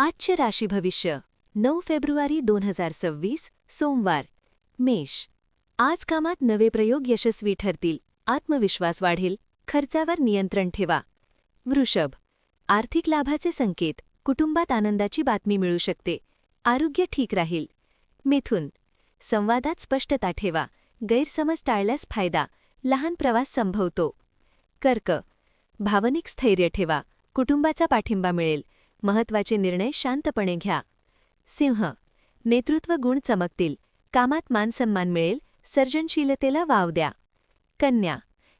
आजचे राशी भविष्य नऊ फेब्रुवारी दोन हजार सव्वीस सोमवार मेष. आज कामात नवे प्रयोग यशस्वी ठरतील आत्मविश्वास वाढेल खर्चावर नियंत्रण ठेवा. वृषभ. आर्थिक लाभाचे संकेत कुटुंबात आनंदाची बातमी मिळू शकते आरोग्य ठीक राहील. मिथुन. संवादात स्पष्टता ठेवा गैरसमज टाळल्यास फायदा लहान प्रवास संभवतो. कर्क. भावनिक स्थैर्य ठेवा कुटुंबाचा पाठिंबा मिळेल महत्त्वाचे निर्णय शांतपणे घ्या. सिंह नेतृत्व गुण चमकतील. कामात मानसन्मान मिळेल. सर्जनशीलतेला वाव द्या. कन्या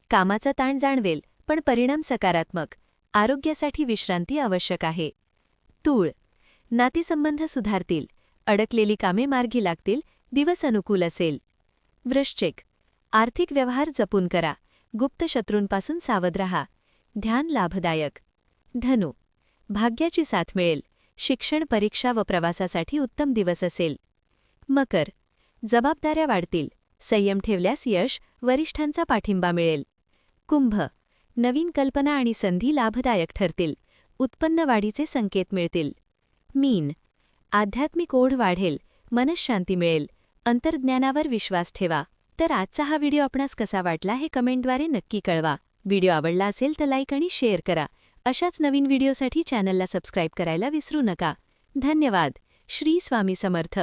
कामाचा ताण जाणवेल पण परिणाम सकारात्मक. आरोग्यासाठी विश्रांती आवश्यक आहे. तूळ नातेसंबंध सुधारतील. अडकलेली कामे मार्गी लागतील. दिवस अनुकूल असेल. वृश्चिक आर्थिक व्यवहार जपून करा. गुप्त शत्रूंपासून सावध रहा. ध्यान लाभदायक. धनु भाग्याची साथ मिळेल. शिक्षण परीक्षा व प्रवासासाठी उत्तम दिवस असेल. मकर. जबाबदाऱ्या वाढतील. संयम ठेवल्यास यश वरिष्ठांचा पाठिंबा मिळेल. कुंभ. नवीन कल्पना आणि संधी लाभदायक ठरतील. उत्पन्न वाढीचे संकेत मिळतील. मीन. आध्यात्मिक ओढ वाढेल. मनशांती मिळेल. अंतर्ज्ञानावर विश्वास ठेवा. तर आजचा हा व्हिडिओ आपणास कसा वाटला हे कमेंटद्वारे नक्की कळवा. व्हिडिओ आवडला असेल तर लाईक आणि शेअर करा. अशाच नवीन व्हिडिओसाठी चॅनलला सबस्क्राईब करायला विसरू नका. धन्यवाद. श्री स्वामी समर्थ.